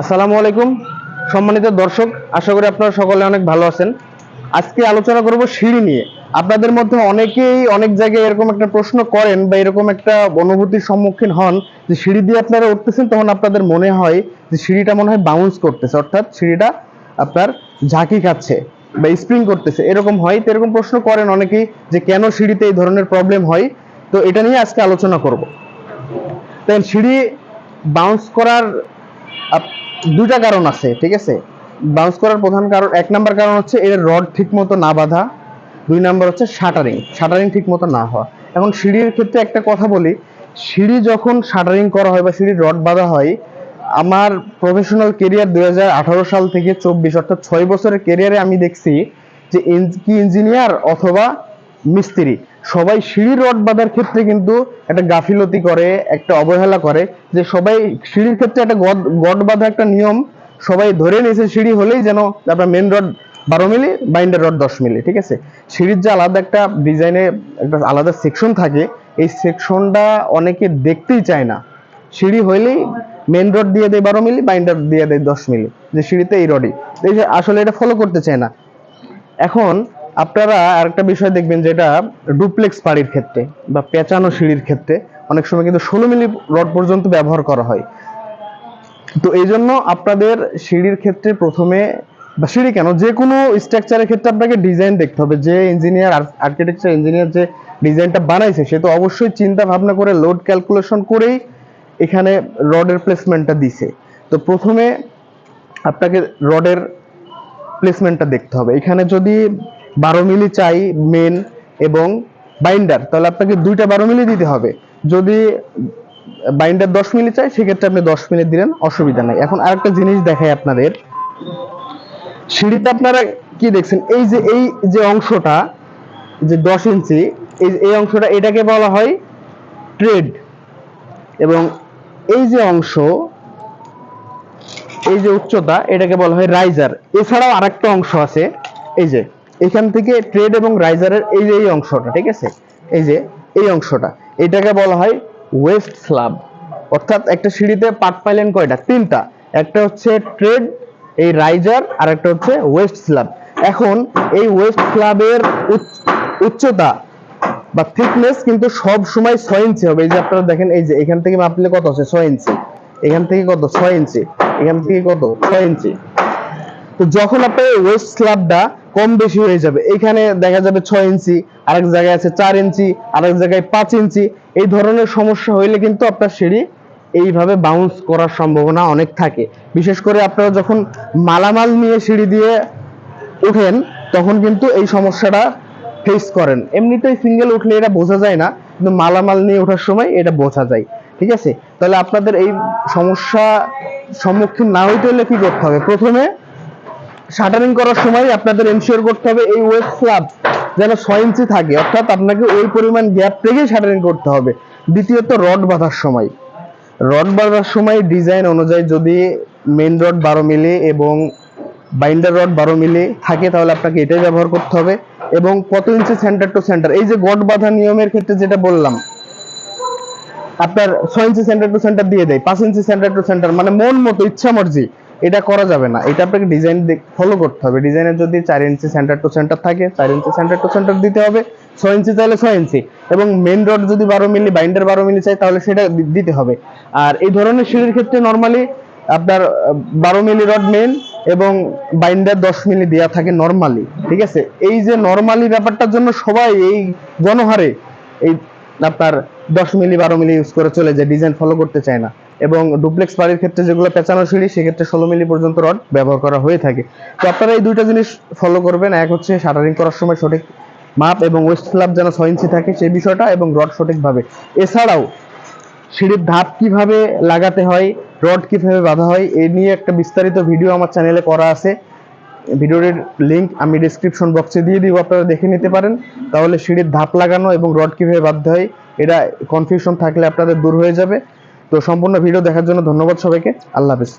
আসসালামু আলাইকুম। সম্মানিত দর্শক, আশা করি আপনারা সকলে অনেক ভালো আছেন। আজকে আলোচনা করব সিঁড়ি নিয়ে। আপনাদের মধ্যে অনেকেই অনেক জায়গায় এরকম একটা প্রশ্ন করেন বা এরকম একটা অনুভূতির সম্মুখীন হন যে সিঁড়ি দিয়ে আপনারা উঠতেছেন তখন আপনাদের মনে হয় যে সিঁড়িটা মনে হয় বাউন্স করতেছে, অর্থাৎ সিঁড়িটা আপনার ঝাঁকি খাচ্ছে বা স্প্রিং করতেছে। এরকম হয়, তো এরকম প্রশ্ন করেন অনেকেই যে কেন সিঁড়িতে এই ধরনের প্রবলেম হয়? তো এটা নিয়ে আজকে আলোচনা করব। তাই সিঁড়ি বাউন্স করার দুইটা কারণ আছে, ঠিক আছে? বাউন্স করার প্রধান কারণ, এক নাম্বার কারণ হচ্ছে এর রড ঠিক মতো না বাঁধা। দুই নাম্বার হচ্ছে শাটারিং শাটারিং ঠিক মতো না হওয়া। এখন সিঁড়ির ক্ষেত্রে একটা কথা বলি, সিঁড়ি যখন শাটারিং করা হয় বা সিঁড়ির রড বাঁধা হয়, আমার প্রফেশনাল কেরিয়ার দুই হাজার আঠারো সাল থেকে চব্বিশ, অর্থাৎ ছয় বছরের কেরিয়ারে আমি দেখছি যে কি ইঞ্জিনিয়ার অথবা মিস্ত্রি। সবাই সিঁড়ি রড বাঁধার ক্ষেত্রে কিন্তু একটা গাফিলতি করে, একটা অবহেলা করে যে সবাই সিঁড়ির ক্ষেত্রে একটা গড বাঁধা একটা নিয়ম সবাই ধরে নিয়েছে সিঁড়ি হলেই যেন আপনার মেন রড বারো মিলি বাইন্ডার রড দশ মিলি, ঠিক আছে? সিঁড়ির যে আলাদা একটা ডিজাইনে একটা আলাদা সেকশন থাকে, এই সেকশনটা অনেকে দেখতেই চায় না। সিঁড়ি হইলেই মেন রড দিয়ে দেয় বারো মিলি বাইন্ডার দিয়ে দেয় দশ মিলি, যে সিঁড়িতে এই রডই। এই যে আসলে এটা ফলো করতে চায় না। এখন আপনারা আরেকটা বিষয় দেখবেন যেটা ডুপ্লেক্স বাড়ির ক্ষেত্রে বা পেঁচানো সিঁড়ির ক্ষেত্রে অনেক সময় কিন্তু ষোলো মিলি রড পর্যন্ত ব্যবহার করা হয়। তো এই জন্য আপনাদের সিঁড়ির ক্ষেত্রে প্রথমে বা সিঁড়ি কেন? যে কোনো স্ট্রাকচারের ক্ষেত্রে আপনাকে ডিজাইন দেখতে হবে। যে ইঞ্জিনিয়ার আর্কিটেকচার ইঞ্জিনিয়ার যে ডিজাইনটা বানাইছে, সে তো অবশ্যই চিন্তা ভাবনা করে লোড ক্যালকুলেশন করেই এখানে রডের প্লেসমেন্টটা দিছে। তো প্রথমে আপনাকে রডের প্লেসমেন্টটা দেখতে হবে। এখানে যদি বারো মিলি চাই মেন এবং বাইন্ডার তাহলে আপনাকে দুইটা বারো মিলি দিতে হবে। যদি বাইন্ডার দশ মিলি চাই, সেক্ষেত্রে আপনি দশ মিলি দিলেন, অসুবিধা নাই। এখন আরেকটা জিনিস দেখাই আপনাদের। সিঁড়িতে আপনারা কি দেখছেন? এই যে এই যে অংশটা, যে দশ ইঞ্চি, এই এই অংশটা, এটাকে বলা হয় ট্রেড এবং এই যে অংশ, এই যে উচ্চতা, এটাকে বলা হয় রাইজার এছাড়াও আরেকটা অংশ আছে, এই যে এখান থেকে ট্রেড এবং রাইজারের এই যে এই অংশটা, ঠিক আছে? এই যে এই অংশটা, এটাকে বলা হয় ওয়েস্ট স্ল্যাব অর্থাৎ একটা সিঁড়িতে পাট পাইলেন কয়টা? তিনটা। একটা হচ্ছে ট্রেড এই রাইজার আর একটা হচ্ছে ওয়েস্ট স্ল্যাব এখন এই ওয়েস্ট স্ল্যাবের উচ্চতা বা থিকনেস কিন্তু সব সময় ছয় ইঞ্চি হবে। এই যে আপনারা দেখেন, এই যে এখান থেকে মাপলে কত আছে? ছয় ইঞ্চি। এখান থেকে কত? ছয় ইঞ্চি। এখান থেকে কত? ছয় ইঞ্চি। তো যখন আপনার ওয়েস্ট স্ল্যাবটা কম বেশি হয়ে যাবে। এখানে দেখা যাবে ছয় ইঞ্চি আরেক জায়গায় আছে চার ইঞ্চি আরেক জায়গায় পাঁচ ইঞ্চি এই ধরনের সমস্যা হইলে কিন্তু আপনার সিঁড়ি এইভাবে বাউন্স করার সম্ভাবনা অনেক থাকে। বিশেষ করে আপনারা যখন মালামাল নিয়ে সিঁড়ি দিয়ে উঠেন, তখন কিন্তু এই সমস্যাটা ফেস করেন। এমনিতেই সিঙ্গেল উঠলে এটা বোঝা যায় না, কিন্তু মালামাল নিয়ে ওঠার সময় এটা বোঝা যায়। ঠিক আছে? তাহলে আপনাদের এই সমস্যা সম্মুখীন না হইতে হলে কি করতে হবে? প্রথমে শাটারিং করার সময় আপনাদের এনশিওর করতে হবে এই ওয়েব স্ল্যাব যেন ছয় ইঞ্চি থাকে, অর্থাৎ আপনাকে ওই পরিমাণ গ্যাপ রেখে শাটারিং করতে হবে। দ্বিতীয়ত রড বাঁধার সময়। রড বাঁধার সময় ডিজাইন অনুযায়ী যদি মেন রড বারো মিলি এবং বাইন্ডার রড বারো মিলি থাকে, তাহলে আপনাকে এটাই ব্যবহার করতে হবে। এবং কত ইঞ্চি সেন্টার টু সেন্টার এই যে গড বাঁধা নিয়মের ক্ষেত্রে যেটা বললাম, আপনার ছয় ইঞ্চি সেন্টার টু সেন্টার দিয়ে দেয়, পাঁচ ইঞ্চি সেন্টার টু সেন্টার মানে মন মতো, ইচ্ছা মর্জি। এটা করা যাবে না। এটা আপনাকে ডিজাইন ফলো করতে হবে। ডিজাইনের যদি চার ইঞ্চি সেন্টার টু সেন্টার থাকে, চার ইঞ্চি সেন্টার টু সেন্টার দিতে হবে, ছয় ইঞ্চি চাইলে ছয় ইঞ্চি। এবং মেন রড যদি বারো মিলি বাইন্ডার বারো মিলি চাই, তাহলে সেটা দিতে হবে। আর এই ধরনের সিঁড়ির ক্ষেত্রে নর্মালি আপনার বারো মিলি রড মেন এবং বাইন্ডার দশ মিলি দেওয়া থাকে নর্মালি ঠিক আছে? এই যে নর্মালি ব্যাপারটার জন্য সবাই এই গণহারে এই আপনার দশ মিলি, বারো মিলি ইউজ করে চলে যায় ডিজাইন ফলো করতে চায় না। এবং ডুপ্লেক্স বাড়ির ক্ষেত্রে যেগুলো পেঁচানো সিঁড়ি, সেক্ষেত্রে ষোলো মিলি পর্যন্ত রড ব্যবহার করা হয়ে থাকে। তো আপনারা এই দুইটা জিনিস ফলো করবেন। এক হচ্ছে শাটারিং করার সময় সঠিক মাপ এবং ওয়েস্ট স্ল্যাব যেন ছয় ইঞ্চি থাকে সেই বিষয়টা এবং রড সঠিকভাবে। এছাড়াও সিঁড়ির ধাপ কীভাবে লাগাতে হয়, রড কীভাবে বাঁধা হয় এই নিয়ে একটা বিস্তারিত ভিডিও আমার চ্যানেলে করা আছে। ভিডিওর লিঙ্ক আমি ডিসক্রিপশন বক্সে দিয়ে দিব, আপনারা দেখে নিতে পারেন। তাহলে সিঁড়ির ধাপ লাগানো এবং রড কীভাবে বাঁধতে হয়, এটা কনফিউশন থাকলে আপনাদের দূর হয়ে যাবে। তো সম্পূর্ণ ভিডিও দেখার জন্য ধন্যবাদ সবাইকে। আল্লাহ হাফেজ।